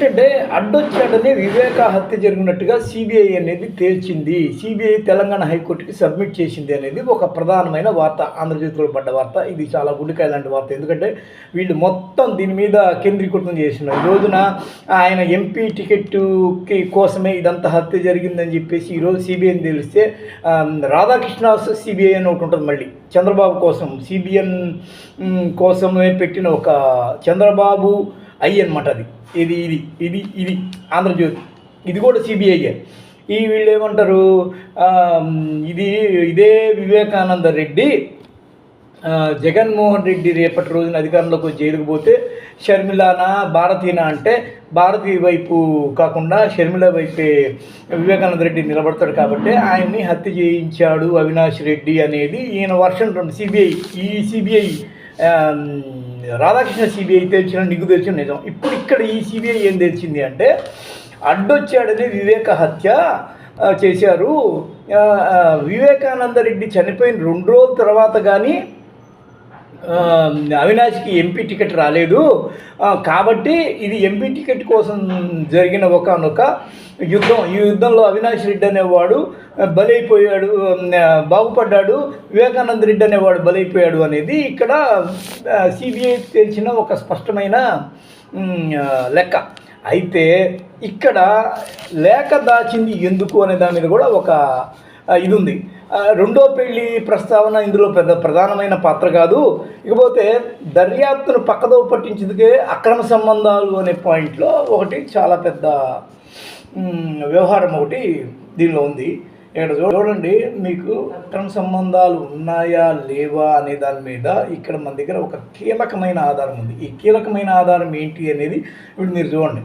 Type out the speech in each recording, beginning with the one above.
ఏంటంటే అడ్డొచ్చాడనే వివేక హత్య జరిగినట్టుగా సిబిఐ అనేది తేల్చింది. సిబిఐ తెలంగాణ హైకోర్టుకి సబ్మిట్ చేసింది అనేది ఒక ప్రధానమైన వార్త. ఆంధ్రజ్యోతిలో పడ్డ వార్త. ఇది చాలా గుండెకాయ లాంటి వార్త. ఎందుకంటే వీళ్ళు మొత్తం దీని మీద కేంద్రీకృతం చేసిన ఈ రోజున ఆయన ఎంపీ టికెట్కి కోసమే ఇదంతా హత్య జరిగిందని చెప్పేసి ఈరోజు సిబిఐని తెలిస్తే రాధాకృష్ణ సిబిఐ అని ఒకటి ఉంటుంది మళ్ళీ. చంద్రబాబు కోసం సిబిఎన్ కోసమే పెట్టిన ఒక చంద్రబాబు ఐ అనమాట అది. ఇది ఇది ఇది ఇది. ఆంధ్రజ్యోతి. ఇది కూడా సిబిఐయే ఈ వీళ్ళు ఏమంటారు? ఇది ఇదే వివేకానంద రెడ్డి. జగన్మోహన్ రెడ్డి రేపటి రోజున అధికారంలోకి వచ్చి జైలుకు షర్మిలానా భారతీనా అంటే భారతీ వైపు కాకుండా షర్మిల వైపే వివేకానంద రెడ్డి నిలబడతాడు కాబట్టి ఆయన్ని హత్య చేయించాడు అవినాష్ రెడ్డి అనేది ఈయన వర్షన్ రెండు. సిబిఐ ఈ సిబిఐ రాధాకృష్ణ సిబిఐ తెలిసిన నీకు తెలిసిన నిజం. ఇప్పుడు ఇక్కడ ఈ సిబిఐ ఏం తెలిసింది అంటే అడ్డొచ్చాడని వివేక హత్య చేశారు. వివేకానందరెడ్డి వివేకానంద రెడ్డి చనిపోయిన రెండు రోజుల తర్వాత కానీ అవినాష్కి ఎంపీ టికెట్ రాలేదు. కాబట్టి ఇది ఎంపీ టికెట్ కోసం జరిగిన ఒకనొక యుద్ధం. ఈ యుద్ధంలో అవినాష్ రెడ్డి అనేవాడు బలైపోయాడు బాగుపడ్డాడు. వివేకానంద రెడ్డి అనేవాడు బలైపోయాడు అనేది ఇక్కడ సిబిఐ తెలిసిన ఒక స్పష్టమైన లెక్క. అయితే ఇక్కడ లేఖ దాచింది ఎందుకు అనే దాని మీద కూడా ఒక ఇది ఉంది. రెండో పెళ్ళి ప్రస్తావన ఇందులో పెద్ద ప్రధానమైన పాత్ర కాదు. ఇకపోతే దర్యాప్తును పక్కదో పట్టించేందుకే అక్రమ సంబంధాలు అనే పాయింట్లో ఒకటి చాలా పెద్ద వ్యవహారం ఒకటి దీనిలో ఉంది. ఇక్కడ చూడండి మీకు అక్రమ సంబంధాలు ఉన్నాయా లేవా అనే దాని మీద ఇక్కడ మన దగ్గర ఒక కీలకమైన ఆధారం ఉంది. ఈ కీలకమైన ఆధారం ఏంటి అనేది ఇప్పుడు మీరు చూడండి.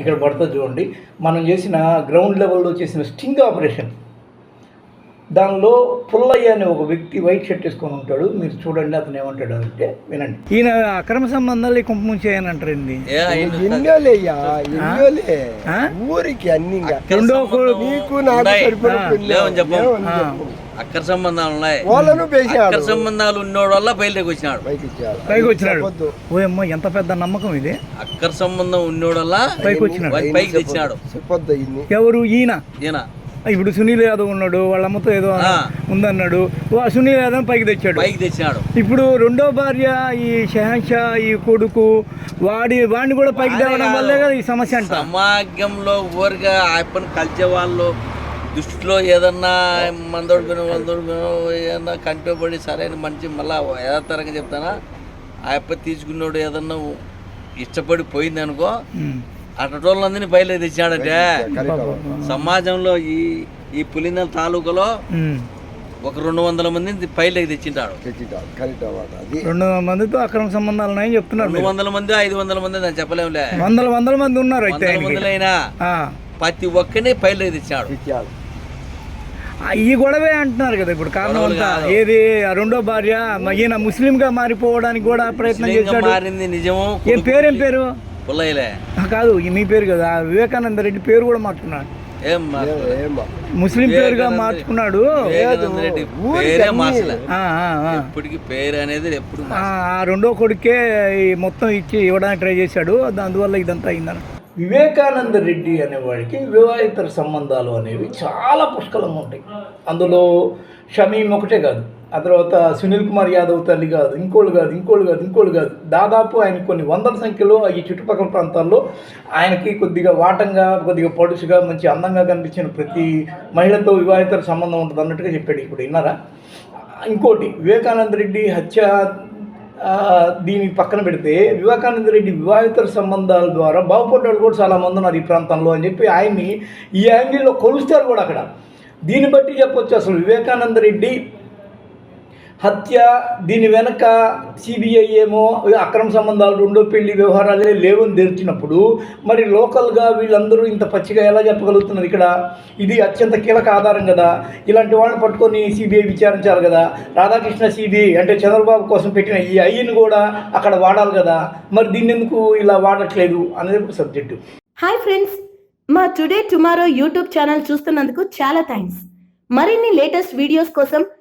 ఇక్కడ పడుతుంది చూడండి మనం చేసిన గ్రౌండ్ లెవెల్లో చేసిన స్టింగ్ ఆపరేషన్ దానిలో పుల్లయ్య అనే ఒక వ్యక్తి వైట్ షర్ట్ వేసుకొని ఉంటాడు. మీరు చూడండి అతను ఏమంటాడు అంటే వినండి. ఈయన అక్రమ సంబంధాలు ఏ ఆయన ఎన్నోలేయ్యా ఎన్నోలే? ఊరికి అన్ని రెండో నీకు. అక్కర సంబంధాలు ఉన్నాయి. అక్కర పేసాడు సంబంధాలు ఉన్నోడు వల్ల బయలుదేరికి వచ్చినాడు. పైకి వచ్చినాడు. ఓ అమ్మ ఎంత పెద్ద నమ్మకం ఇది? అక్కర సంబంధం ఉన్నోడు వల్ల పైకి వచ్చినాడు. పైకి తెచ్చినాడు. చెప్పొద్దు. ఇన్ని ఎవరు? ఈయన? ఈయన. ఇప్పుడు సునీల్ యాదవ్ ఉన్నాడు వాళ్ళ అమ్మతో ఏదో ఆ. ఉందన్నాడు. సునీల్ యాదవ్ పైకి తెచ్చాడు. పైకి తెచ్చినాడు. ఇప్పుడు రెండో భార్య ఈ షహన్షా ఈ కొడుకు వాడి వాడిని కూడా పైకి వాడే తేవడం. వల్లే కదా ఈ సమస్య అంట. సమాజంలో ఊరిగా ఆయప్పని కలిసే వాళ్ళు దృష్టిలో ఏదన్నా మందోడుకుని వందోడుకుని ఏదన్నా కంటిపడి సరైన మనిషి మళ్ళా యథాతరంగా చెప్తానా? ఆయప్ప తీసుకున్నాడు ఏదన్నా ఇష్టపడి పోయింది అటోళ్ళందరినీ బయలుదేరి అవ్వ. సమాజంలో ఈ ఈ పులినెల తాలూకాలో. ఒక రెండు వందల మందిని పైలకి తెచ్చింటాడు. రెండు వందల మందితో అక్రమ సంబంధాలు ఉన్నాయని చెప్తున్నారు రెండు. వందల మంది ఐదు వందల మంది నేను చెప్పలేములే. వందల వందల మంది ఉన్నారు అయితే వందల ఆయనకి. మందిలైనా ఆ. ప్రతి ఒక్కరిని పైలకి తెచ్చాడు. ఈ గొడవే అంటున్నారు కదా ఇప్పుడు. కారణం అంతా. ఏది? రెండో భార్య ఈయన ముస్లిం గా మారిపోవడానికి కూడా ప్రయత్నం ముస్లింగా చేశాడు. మారింది నిజము. ఏం పేరేం పేరు? పుల్లయ్యలే. కాదు ఈ మీ పేరు కదా వివేకానంద రెడ్డి పేరు కూడా మార్చుకున్నాడు. ఏం. ముస్లిం పేరుగా వివేకానంద- మార్చుకున్నాడు ఊరికి పేరే అన్ని- మార్చలే. ఆ, ఆ, ఆ. ఎప్పటికి పేరు అనేది ఎప్పుడు ఆ ఆ రెండో కొడుకే ఈ మొత్తం ఇచ్చి ఇవ్వడానికి ట్రై చేశాడు. అందువల్ల ఇదంతా అయిందని వివేకానంద రెడ్డి అనేవాడికి వివాహితర సంబంధాలు అనేవి చాలా పుష్కలంగా ఉంటాయి. అందులో షమీం ఒకటే కాదు ఆ తర్వాత సునీల్ కుమార్ యాదవ్ తల్లి కాదు ఇంకోళ్ళు కాదు ఇంకోళ్ళు కాదు ఇంకోళ్ళు కాదు. దాదాపు ఆయన కొన్ని వందల సంఖ్యలో ఈ చుట్టుపక్కల ప్రాంతాల్లో ఆయనకి కొద్దిగా వాటంగా కొద్దిగా పొడుసుగా మంచి అందంగా కనిపించిన ప్రతి మహిళతో వివాహితర సంబంధం ఉంటుంది అన్నట్టుగా చెప్పాడు ఇప్పుడు. విన్నారా? ఇంకోటి వివేకానంద రెడ్డి హత్య దీని పక్కన పెడితే వివేకానంద రెడ్డి వివాహితర సంబంధాల ద్వారా బాగుపడ్డాడు కూడా చాలా మంది ఉన్నారు ఈ ప్రాంతంలో అని చెప్పి ఆయన్ని ఈ యాంగిల్లో కొలుస్తారు కూడా అక్కడ. దీన్ని బట్టి చెప్పొచ్చు అసలు వివేకానంద రెడ్డి హత్య దీని వెనక సిబిఐ ఏమో అక్రమ సంబంధాలు రెండో పెళ్ళి వ్యవహారాలే లేవని తెరిచినప్పుడు మరి లోకల్గా వీళ్ళందరూ ఇంత పచ్చిగా ఎలా చెప్పగలుగుతున్నారు ఇక్కడ? ఇది అత్యంత కీలక ఆధారం కదా. ఇలాంటి వాళ్ళని పట్టుకొని సిబిఐ విచారించాలి కదా. రాధాకృష్ణ సిబిఐ అంటే చంద్రబాబు కోసం పెట్టిన ఈ ఐని కూడా అక్కడ వాడాలి కదా. మరి దీన్ని ఎందుకు ఇలా వాడట్లేదు అనేది ఒక సబ్జెక్టు. హాయ్ ఫ్రెండ్స్ మా టుడే టుమారో యూట్యూబ్ ఛానల్ చూస్తున్నందుకు చాలా థ్యాంక్స్. మరిన్ని లేటెస్ట్ వీడియోస్ కోసం